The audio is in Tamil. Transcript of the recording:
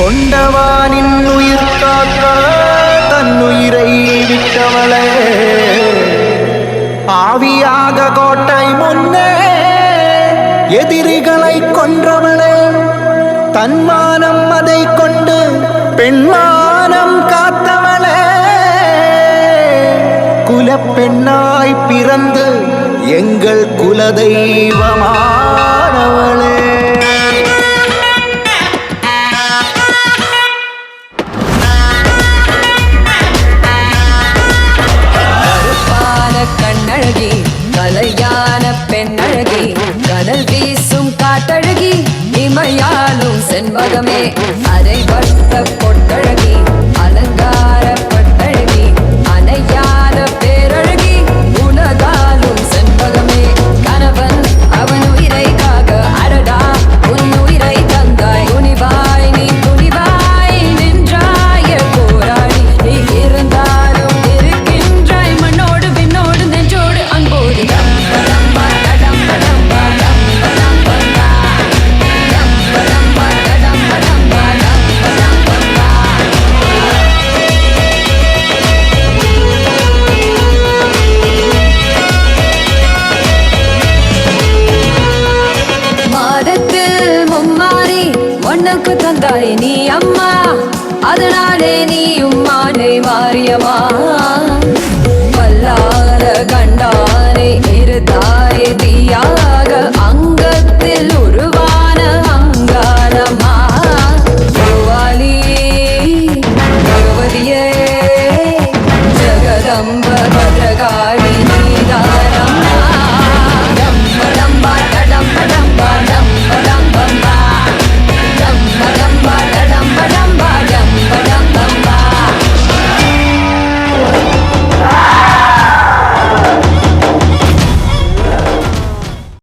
கொண்டவானின் உயிர் காக்க தன்னுயிரை விட்டவளே. ஆவியாக கோட்டை முன்னே எதிரிகளை கொன்றவளே. தன்மானம் அதை கொண்டு பெண்மானம் காத்தவளே. குலப்பெண்ணாய் பிறந்து எங்கள் குலதெய்வமானவள். கண்ணழகி கலையான பெண்ணழகி கடல் வீசும் காட்டழகி இமையாலும் செண்பகமே. அரை ஒன்னுக்கு தந்தாய் நீ அம்மா அதனாலே நீயும் மாலை மாறியம்மா